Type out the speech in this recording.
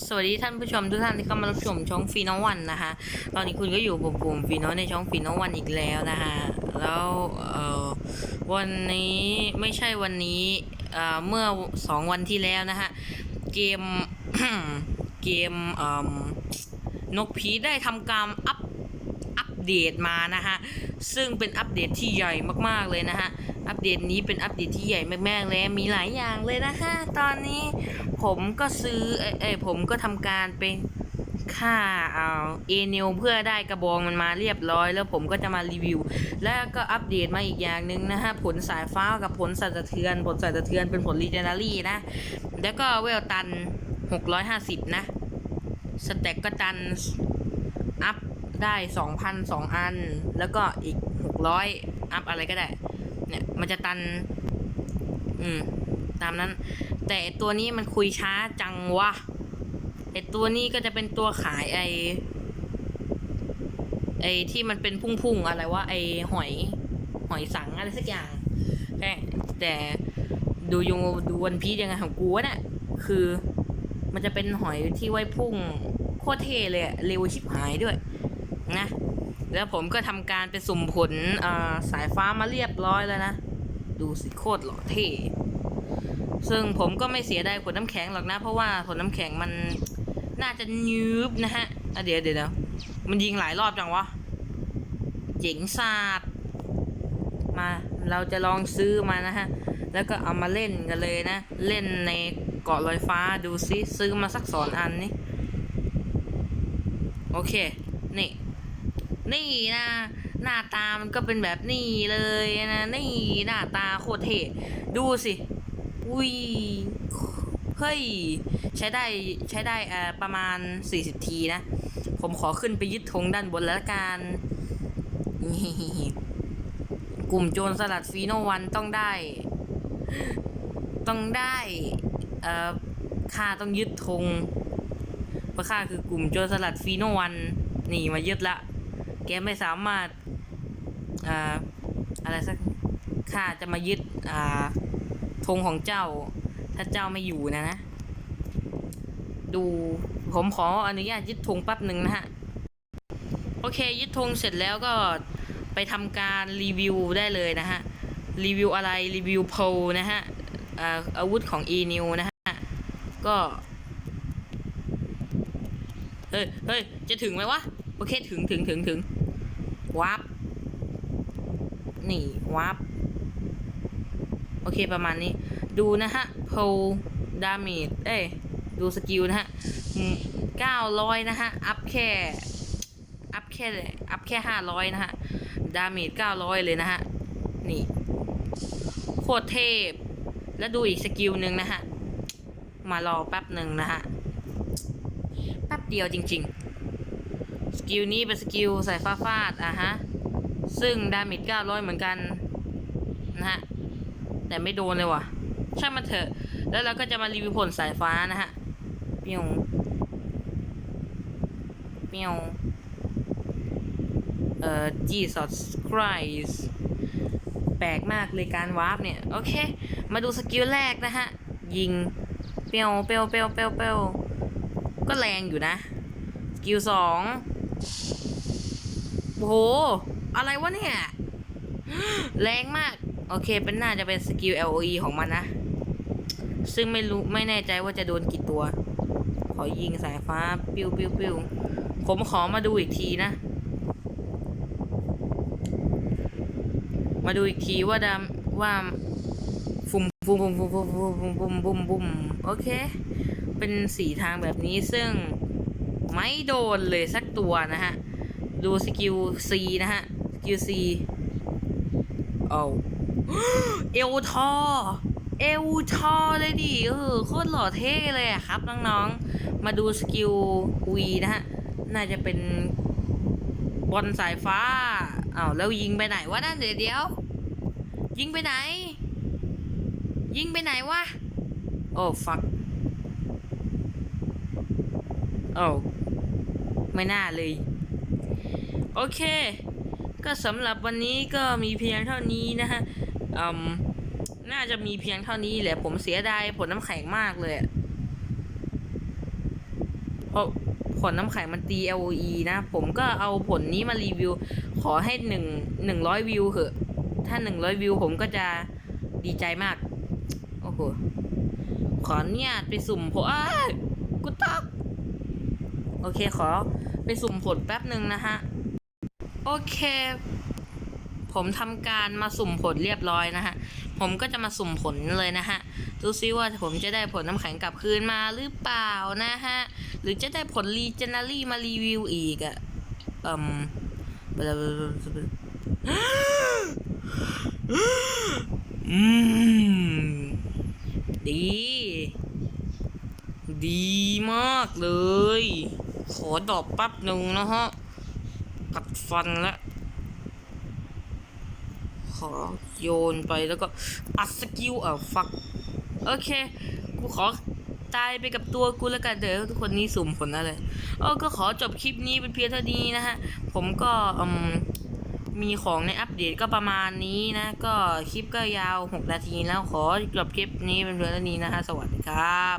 สวัสดีท่านผู้ชมทุกท่านที่เข้ามารับชมช่องฟีนอวันนะคะ ตอนนี้คุณก็อยู่กับกลุ่มฟีนอในช่องฟีนอวันอีกแล้วนะคะแล้วเออวันนี้ไม่ใช่วันนี้เอ่อเมื่อสองวันที่แล้วนะคะเกม เกมเอ่อนกผีได้ทำการอัพอัป เดตมานะฮะ ซึ่งเป็นอัปเดตที่ใหญ่มากๆเลยนะฮะ อัปเดตนี้เป็นอัปเดตที่ใหญ่มากๆเลย มีหลายอย่างเลยนะฮะ ตอนนี้ผมก็ซื้อเอเอยผมก็ทำการเป็นค่าเอาเอเนลเพื่อได้กระบองมันมาเรียบร้อย แล้วผมก็จะมารีวิว แล้วก็อัปเดตมาอีกอย่างหนึ่งนะฮะ ผลสายฟ้ากับผลสั่นสะเทือน ผลสั่นสะเทือนเป็นผลรีเจนารี่นะ แล้วก็เวลตัน 650 นะ สแต็กก็ตัน อัพ ได้2,000 2อัน แล้วก็อีก600อัพอะไรก็ได้ เนี่ยมันจะตัน อืม ตามนั้น แต่ตัวนี้มันคุยช้าจังวะไอตัวนี้ก็จะเป็นตัวขายไอไอที่มันเป็นพุ่งๆอะไรวะไอหอย หอยสังอะไรสักอย่างแต่แต่ดูยูดูวันพียังไงของกูวะเนี่ยคือมันจะเป็นหอยที่ไว้พุ่งโคตรเท่เลยเร็วชิบหายด้วย นะ แล้วผมก็ทำการไปสุ่มผลสายฟ้ามาเรียบร้อยแล้วนะ ดูสิโคตรหล่อเท่ ซึ่งผมก็ไม่เสียดายขวดน้ำแข็งหรอกนะ เพราะว่าขวดน้ำแข็งมันน่าจะยืบนะฮะะเดี๋ยวเดี๋ยวเดี๋ยวมันยิงหลายรอบจังวะ เจ๋งศาสตร์มาเราจะลองซื้อมานะฮะ แล้วก็เอามาเล่นกันเลยนะ เล่นในเกาะลอยฟ้าดูซิ ซื้อมาสักสองอันนี่ โอเค นี่ นี่นะหน้าตามันก็เป็นแบบนี้เลยนะนี่หน้าตาโคตรเท่ดูสิอุ้ยเฮ้ยใช้ได้ใช้ได้เอ่อประมาณ 40 ทีนะ ผมขอขึ้นไปยึดธงด้านบนแล้วกันกลุ่มโจรสลัดฟีโนวันต้องได้ ต้องได้เอ่อข้าต้องยึดธงเพราะข้าคือกลุ่มโจรสลัดฟีโนวันนี่มายึดละ แกไม่สามารถอ่าอะไรสักข้าจะมายึดอ่าธงของเจ้า ถ้าเจ้าไม่อยู่นะนะ ดูผมขออนุญาตยึดธงแป๊บหนึ่งนะฮะ โอเค ยึดธงเสร็จแล้วก็ไปทำการรีวิวได้เลยนะฮะ รีวิวอะไรรีวิวโพลนะฮะอาวุธของ e n e w นะฮะ ก็ เฮ้ยเฮ้ยจะถึงไหมวะ โอเคถึงถึงถึงถึงวาร์ปนี่วาร์ปโอเคประมาณนี้ ดูนะฮะโพดา a เอ้ยดูสกิลนะฮะเก้าร้อยนะฮะ อัพแค่ อัพแค่ อัพแค่ห้าร้อยนะฮะ ดาเมจเก้าร้อยเลยนะฮะ นี่ โคตรเทพ แล้วดูอีกสกิลหนึ่งนะฮะ มารอแป๊บหนึ่งนะฮะ แป๊บเดียวจริง ๆ สกิลนี้เป็นสกิลสายฟ้าฟาดอะฮะ ซึ่งดาเมจเก้าร้อยเหมือนกัน นะฮะ แต่ไม่โดนเลยว่ะช่างมันเถอะ แล้วเราก็จะมารีวิวผลสายฟ้านะฮะเปียวเปียวเอ่อ Jesus Christ แปลกมากเลยการวาร์ปเนี่ย โอเค มาดูสกิลแรกนะฮะ ยิง เปียวเปียวเปียวเปียวเปียวก็แรงอยู่นะ สกิลสอง โอ้โห อะไรวะเนี่ย แรงมาก โอเค เป็นน่าจะเป็นสกิล LOE ของมันนะ ซึ่งไม่รู้ไม่แน่ใจว่าจะโดนกี่ตัว ขอยิงสายฟ้า ปิ้วปิ้วปิ้วผมขอมาดูอีกทีนะ มาดูอีกทีว่าดำว่าฟุมฟุมฟุมฟุมฟุมฟุมฟุมฟุมฟุมฟุมโอเค เป็นสีทางแบบนี้ซึ่ง ไม่โดนเลยสักตัวนะฮะ ดูสกิล C นะฮะ สกิล C โอ้าเอวทอ เอวทอเลยดิเออโคตรหล่อเท่เลยอะครับน้องๆ มาดูสกิล V นะฮะ น่าจะเป็นบอลสายฟ้าอ้าวแล้วยิงไปไหนวะนั่นเดี๋ยวเดี๋ยว ยิงไปไหน ยิงไปไหนวะ โอ้ฟัก โอ้ ไม่น่าเลย โอเค ก็สำหรับวันนี้ก็มีเพียงเท่านี้นะฮะอืมน่าจะมีเพียงเท่านี้แหละ ผมเสียดายผลน้ำแข็งมากเลยเพราะผลน้ำแข็งมันตี LOE นะ ผมก็เอาผลนี้มารีวิว ขอให้หนึ่งหนึ่งร้อยวิวเหอะ ถ้าหนึ่งร้อยวิวผมก็จะดีใจมาก โอ้โห ขอเนี่ยไปสุ่มผลอ้ากูตก โอเคขอไปสุ่มผลแป๊บหนึ่งนะฮะ โอเค ผมทำการมาสุ่มผลเรียบร้อยนะฮะ ผมก็จะมาสุ่มผลเลยนะฮะ ดูซิว่าผมจะได้ผลน้ำแข็งกลับคืนมาหรือเปล่านะฮะ หรือจะได้ผลรีเจนารี่มารีวิวอีกอะอืมอืม ดี ดีมากเลย ขอดอกแปั๊บหนึ่งนะฮะ กัดฟันแล้วขอโยนไปแล้วก็อัดสกิลเออฟัก โอเค กูขอตายไปกับตัวกูแล้วกันเดี๋ยวทุกคนนี้สุ่มผลอะไรเออก็ขอจบคลิปนี้เป็นเพียงเท่านี้นะฮะ ผมก็อืมมีของในอัปเดตก็ประมาณนี้นะ ก็คลิปก็ยาว 6 นาทีแล้วขอจบคลิปนี้เป็นเพียงเท่านี้นะฮะ สวัสดีครับ